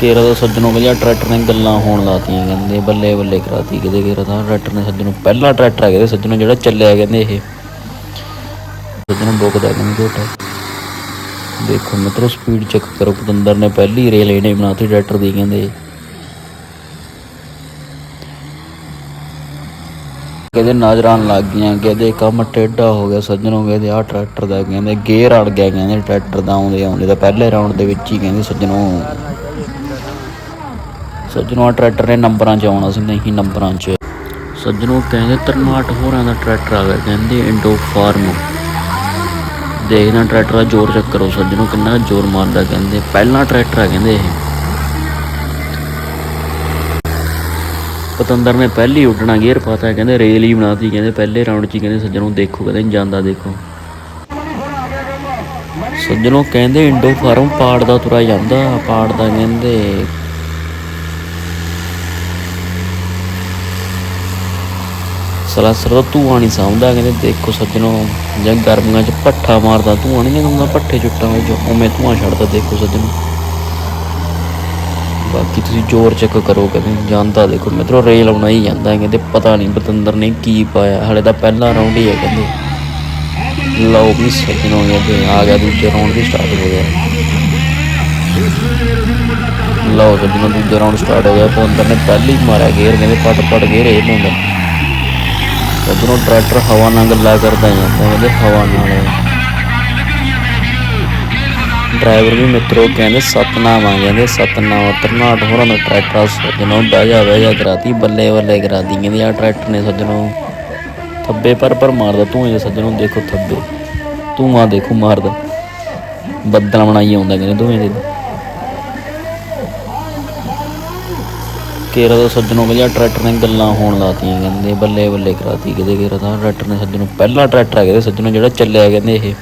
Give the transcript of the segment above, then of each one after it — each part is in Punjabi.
ਕੇਰਾ ਦਾ ਸੱਜਣੋਂ ਕਹਿੰਦੇ ਟਰੈਕਟਰ ਨੇ ਗੱਲਾਂ ਹੋਣ ਲਾਤੀਆਂ ਕਹਿੰਦੇ, ਬੱਲੇ ਬੱਲੇ ਕਰਾਤੀ ਕਿਤੇ ਕੇਰਾ ਦਾ। ਟਰੈਕਟਰ ਨੇ ਸੱਜਣੋਂ ਪਹਿਲਾ ਟਰੈਕਟਰ ਹੈ ਕਹਿੰਦੇ ਸੱਜਣੋਂ ਜਿਹੜਾ ਚੱਲਿਆ ਕਹਿੰਦੇ ਇਹ। ਸੱਜਣੋਂ ਬੁੱਕਦਾ ਕਹਿੰਦੇ ਝੋਟਾ। ਦੇਖੋ ਮਿੱਤਰੋ ਸਪੀਡ ਚੈੱਕ ਕਰੋ, ਪਤੰਦਰ ਨੇ ਪਹਿਲੀ ਰੇਲ ਇਹਨੇ ਬਣਾਤੀ ਟਰੈਕਟਰ ਦੀ ਕਹਿੰਦੇ। ਕਹਿੰਦੇ ਨਜ਼ਰਾਂ ਲੱਗ ਗਈਆਂ ਕਹਿੰਦੇ, ਕੰਮ ਟੇਢਾ ਹੋ ਗਿਆ। ਸੱਜਣੋਂ ਕਹਿੰਦੇ ਆਹ ਟਰੈਕਟਰ ਦਾ ਕਹਿੰਦੇ ਗੇਅਰ ਅੜ ਗਿਆ ਕਹਿੰਦੇ, ਟਰੈਕਟਰ ਦਾ ਆਉਂਦੇ ਆਉਂਦੇ ਤਾਂ ਪਹਿਲੇ ਰਾਉਂਡ ਦੇ ਵਿੱਚ ਹੀ ਕਹਿੰਦੇ ਸੱਜਣੋਂ। ਸੱਜਣੋਂ, ਆਹ ਟਰੈਕਟਰ ਨੇ ਨੰਬਰਾਂ 'ਚ ਆਉਣਾ ਸੀ, ਨਹੀਂ ਨੰਬਰਾਂ 'ਚ। ਸੱਜਣੋਂ ਕਹਿੰਦੇ ਤਰਨਾਟ ਹੋਰਾਂ ਦਾ ਟਰੈਕਟਰ ਆ ਗਿਆ, ਕਹਿੰਦੇ ਇੰਡੋ ਫਾਰਮ। ਦੇਖਦਾ ਟਰੈਕਟਰ ਦਾ ਜ਼ੋਰ ਚੈੱਕ ਕਰੋ, ਸੱਜਣੋਂ ਕਿੰਨਾ ਕੁ ਜ਼ੋਰ ਮਾਰਦਾ, ਕਹਿੰਦੇ ਪਹਿਲਾ ਟਰੈਕਟਰ ਆ ਕਹਿੰਦੇ ਇਹ। ਪਤੰਦਰ ਨੇ ਪਹਿਲੀ ਉੱਡਣਾ ਗੇਅਰ ਪਾਤਾ, ਕਹਿੰਦੇ ਰੇਲ ਹੀ ਬਣਾਤੀ, ਕਹਿੰਦੇ ਪਹਿਲੇ ਰਾਉਂਡ 'ਚ ਹੀ, ਕਹਿੰਦੇ ਸੱਜਣੋਂ ਦੇਖੋ, ਕਹਿੰਦੇ ਜਾਂਦਾ, ਦੇਖੋ। ਸੱਜਣੋਂ ਕਹਿੰਦੇ ਇੰਡੋ ਫਾਰਮ ਪਾੜ ਦਾ ਤੁਰਾ ਜਾਂਦਾ, ਪਾੜ ਦਾ ਕਹਿੰਦੇ ਸਲਾਸਰ ਦਾ ਧੂਆਂ ਨਹੀਂ ਸਾਂਭਦਾ, ਕਹਿੰਦੇ ਦੇਖੋ ਸੱਜਣੋਂ, ਜਾਂ ਗਰਮੀਆਂ 'ਚ ਪੱਠਾ ਮਾਰਦਾ, ਧੂਆਂ ਨਹੀਂ ਹੁੰਦਾ ਪੱਠੇ ਚੁੱਟਾਂ ਵਿੱਚ, ਉਵੇਂ ਧੂਆਂ ਛੱਡਦਾ, ਦੇਖੋ ਸੱਜਣੋਂ। ਬਾਕੀ ਤੁਸੀਂ ਜ਼ੋਰ ਚੈੱਕ ਕਰੋ, ਕਹਿੰਦੇ ਜਾਂਦਾ ਦੇਖੋ, ਮਿੱਤਰੋ ਰੇਲ ਆਉਣਾ ਹੀ ਜਾਂਦਾ, ਕਹਿੰਦੇ ਪਤਾ ਨਹੀਂ ਬਤੰਦਰ ਨੇ ਕੀ ਪਾਇਆ, ਹਲੇ ਤਾਂ ਪਹਿਲਾ ਰਾਉਂਡ ਹੀ ਹੈ, ਕਹਿੰਦੇ। ਲਓ ਵੀ ਸੱਜਣੋਂ ਕਹਿੰਦੇ ਆ ਗਿਆ ਦੂਜੇ ਰਾਉਂਡ ਵੀ ਸਟਾਰਟ ਹੋ ਗਿਆ। ਲਓ ਸੱਜਣੋਂ, ਦੂਜਾ ਰਾਉਂਡ ਸਟਾਰਟ ਹੋ ਗਿਆ, ਬਤੰਦਰ ਨੇ ਪਹਿਲੀ ਮਾਰਿਆ ਗੇਅਰ, ਕਹਿੰਦੇ ਪਟ ਪਟ ਗੇਰ ਇਹ ਪਾਉਂਦਾ। ਸੱਜਣੋਂ ਟਰੈਕਟਰ ਹਵਾ ਨਾਲ ਗੱਲਾਂ ਕਰਦਾ ਜਾਂਦਾ ਕਹਿੰਦੇ ਹਵਾ ਨਾਲ ਡਰਾਈਵਰ ਵੀ ਮਿੱਤਰੋ ਕਹਿੰਦੇ ਸਤਨਾਮ ਆ, ਕਹਿੰਦੇ ਸਤਨਾਮ ਤਰਨਾਟ ਹੋਰਾਂ ਦਾ ਟਰੈਕਟਰ ਸੱਜਣੋਂ ਬਹਿ ਜਾ ਬਹਿ ਜਾ ਕਰਾਤੀ, ਬੱਲੇ ਬੱਲੇ ਕਰਾਤੀ, ਕਹਿੰਦੇ ਆ ਟਰੈਕਟਰ ਨੇ ਸੱਜਣੋਂ ਥੱਬੇ ਪਰ ਪਰ ਮਾਰਦਾ ਧੂਏ ਦੇ ਸੱਜਣੋਂ ਦੇਖੋ ਥੱਬੇ ਧੂਆਂ ਦੇਖੋ ਮਾਰਦਾ। ਬੱਦਲ ਬਣਾਈ ਆਉਂਦਾ, ਕਹਿੰਦੇ ਧੂਏ ਦੇ। ਕੇਰਾ ਦਾ ਸੱਜਣੋਂ ਕਹਿੰਦੇ ਟਰੈਕਟਰ ਨੇ ਗੱਲਾਂ ਹੋਣ ਲਾਤੀਆਂ, ਕਹਿੰਦੇ ਬੱਲੇ ਬੱਲੇ ਕਰਾਤੀ ਕਿਤੇ ਕੇਰਾ ਦਾ ਟਰੈਕਟਰ ਨੇ ਸੱਜਣੋਂ ਪਹਿਲਾ ਟਰੈਕਟਰ ਹੈ ਕਹਿੰਦੇ ਸੱਜਣੋਂ ਜਿਹੜਾ ਚੱਲਿਆ ਕਹਿੰਦੇ ਇਹ।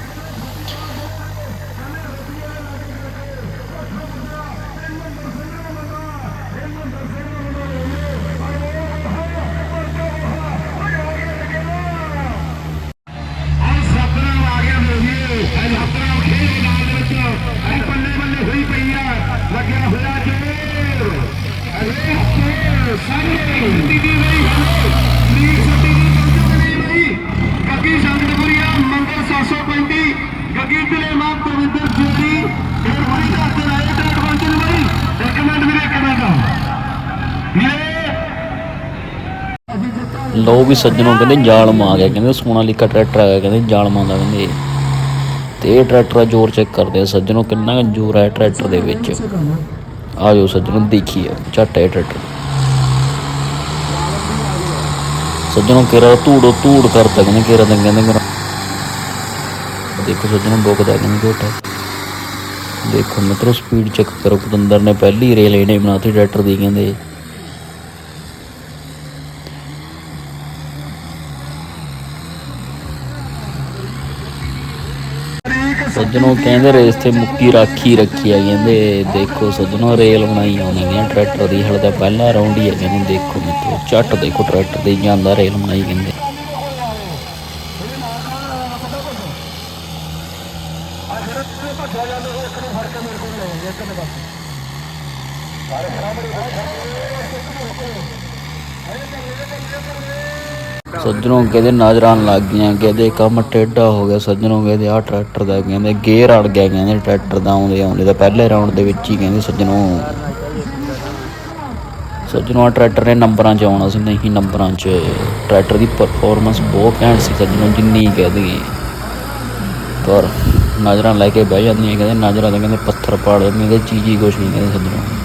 ਲੋ ਵੀ ਸੱਜਣੋਂ ਕਹਿੰਦੇ ਜਾਲਮ ਆ ਗਿਆ, ਕਹਿੰਦੇ ਸੋਨਾਲੀਕਾ ਟਰੈਕਟਰ ਆ ਕਹਿੰਦੇ ਜਾਲਮਾਂ ਦਾ ਕਹਿੰਦੇ। ਤੇ ਇਹ ਟਰੈਕਟਰ ਜ਼ੋਰ ਚੈੱਕ ਕਰਦੇ ਆ, ਸੱਜਣੋਂ ਕਿੰਨਾ ਕੁ ਜ਼ੋਰ ਹੈ ਟਰੈਕਟਰ ਦੇ ਵਿੱਚ। ਆ ਜਾਓ ਸੱਜਣੋਂ ਦੇਖੀਏ, ਝੱਟ ਹੈ ਟਰੈਕਟਰ। ਸੱਜਣੋਂ ਕੇਰਾ ਧੂੜੋ ਧੂੜ ਕਰਤਾ ਕਹਿੰਦੇ, ਕੇਰਾ ਦਾ ਕਹਿੰਦੇ ਦੇਖੋ ਸੱਜਣੋਂ ਬੁੱਕਦਾ ਕਹਿੰਦੇ ਝੋਟਾ ਦੇਖੋ ਮਿੱਤਰੋ ਸਪੀਡ ਚੈੱਕ ਕਰੋ, ਪਤੰਦਰ ਨੇ ਪਹਿਲੀ ਰੇਲ ਇਹਨੇ ਬਣਾਤੀ ਟਰੈਕਟਰ ਦੀ ਕਹਿੰਦੇ। ਸੱਜਣੋ ਕਹਿੰਦੇ ਰੇਸ ਤੇ ਮੁੱਕੀ ਰਾਖੀ ਰੱਖੀ ਆ, ਕਹਿੰਦੇ ਦੇਖੋ ਸੱਜਣੋਂ, ਰੇਲ ਬਣਾਈ ਆਉਣੀ ਹੈ ਟਰੈਕਟਰ ਦੀ ਹਲੇ ਤਾਂ ਪਹਿਲਾ ਰਾਉਂਡ ਹੀ ਹੈ ਕਹਿੰਦੇ ਦੇਖੋ ਮਿੱਤਰੋ, ਝੱਟ ਦੇਖੋ ਟਰੈਕਟਰ ਤੇ ਜਾਂਦਾ, ਰੇਲ ਬਣਾਈ ਕਹਿੰਦੇ। ਸੱਜਣੋਂ ਕਹਿੰਦੇ ਨਜ਼ਰਾਂ ਲੱਗ ਗਈਆਂ, ਕਹਿੰਦੇ ਕੰਮ ਟੇਢਾ ਹੋ ਗਿਆ ਸੱਜਣੋਂ, ਕਹਿੰਦੇ ਆਹ ਟਰੈਕਟਰ ਦਾ, ਕਹਿੰਦੇ ਗੇਅਰ ਅੜ ਗਿਆ, ਕਹਿੰਦੇ ਟਰੈਕਟਰ ਦਾ ਆਉਂਦੇ ਆਉਂਦੇ, ਤਾਂ ਪਹਿਲੇ ਰਾਉਂਡ ਦੇ ਵਿੱਚ ਹੀ ਕਹਿੰਦੇ ਸੱਜਣੋਂ। ਸੱਜਣੋਂ ਆਹ ਟਰੈਕਟਰ ਨੇ ਨੰਬਰਾਂ 'ਚ ਆਉਣਾ ਸੀ, ਨਹੀਂ ਨੰਬਰਾਂ 'ਚ। ਟਰੈਕਟਰ ਦੀ ਪਰਫਾਰਮੈਂਸ ਬਹੁਤ ਘੈਂਟ ਸੀ, ਸੱਜਣੋਂ ਜਿੰਨੀ ਕਹਿ ਦਈਏ। ਪਰ ਨਜ਼ਰਾਂ ਲੈ ਕੇ ਬਹਿ ਜਾਂਦੀਆਂ, ਕਹਿੰਦੇ ਨਜ਼ਰਾਂ ਤਾਂ ਕਹਿੰਦੇ ਪੱਥਰ ਪਾੜ ਜਾਂਦੀਆਂ ਕਹਿੰਦੇ ਚੀਜ਼ ਹੀ ਕੁਛ ਨਹੀਂ, ਕਹਿੰਦੇ ਸੱਜਣੋਂ।